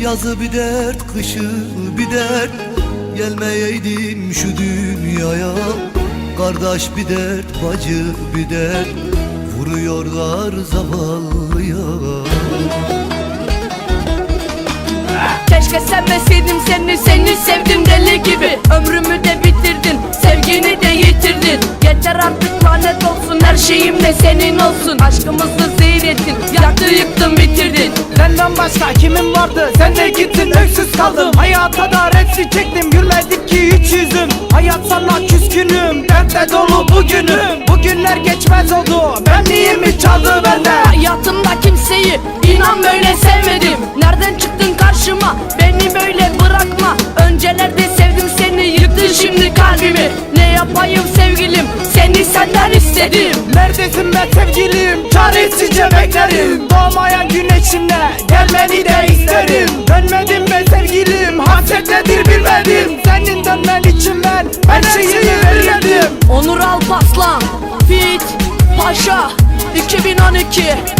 Yazı bir dert, kışı bir dert. Gelmeyeydim şu dünyaya. Kardeş bir dert, bacı bir dert. Vuruyorlar zavallıya. Keşke sevmeseydim seni seni sevdim deli gibi. Ömrümü de bitirdin sevgini de yitirdin. Yeter artık lanet olsun her şeyim de senin olsun. Aşkımızı zehir ettin yaktı yıktın bitirdin vardı. Sen de gittin öksüz kaldım Hayata da retsi çektim. Gülmedik ki hiç yüzüm. Hayat sana küskünüm. Dertle dolu bugünüm. Bugünler geçmez oldu. Benliğimi çaldı benden Hayatımda kimseyi inan böyle sevmedim. Nereden çıktın karşıma? Beni böyle bırakma. Öncelerde sevdim seni yıktın şimdi kalbimi. Ne yapayım sevgilim? Seni senden istedim. Neredesin be sevgilim? Çaresizce beklerim. Doğmayan güneşimle gelmeni de isterim şeyimi verirdim Onur Alpaslan Fit Paşa 2012 Jeton Record